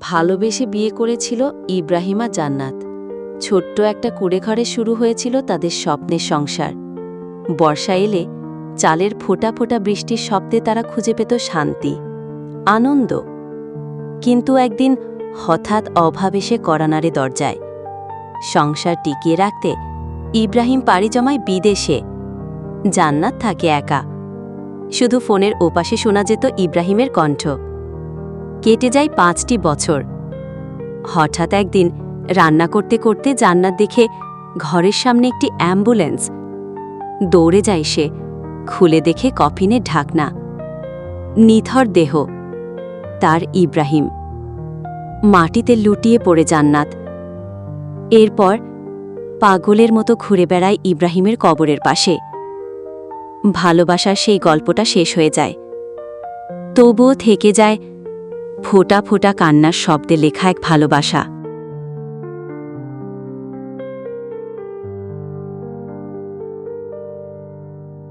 ভালোবেসে বিয়ে করেছিল ইব্রাহিমা জান্নাত। ছোট্ট একটা কুড়েঘরে শুরু হয়েছিল তাদের স্বপ্নের সংসার। বর্ষা এলে চালের ফোঁটা ফোঁটা বৃষ্টির শব্দে তারা খুঁজে পেত শান্তি, আনন্দ। কিন্তু একদিন হঠাৎ অভাব এসে করানারে দরজায়। সংসার টিকিয়ে রাখতে ইব্রাহিম পাড়ি জমায় বিদেশে। জান্নাত থাকে একা। শুধু ফোনের ওপাশে শোনা যেত ইব্রাহিমের কণ্ঠ। কেটে যায় পাঁচটি বছর। হঠাৎ একদিন রান্না করতে করতে জান্নাত দেখে ঘরের সামনে একটি অ্যাম্বুলেন্স। দৌড়ে যায় সে, খুলে দেখে কফিনের ঢাকনা। নিথর দেহ, তার ইব্রাহিম। মাটিতে লুটিয়ে পড়ে জান্নাত। এরপর পাগলের মতো ঘুরে বেড়ায় ইব্রাহিমের কবরের পাশে। ভালোবাসার সেই গল্পটা শেষ হয়ে যায়। তবুও থেকে যায় ফোটা ফোটা কান্নার শব্দে লেখা এক ভালোবাসা।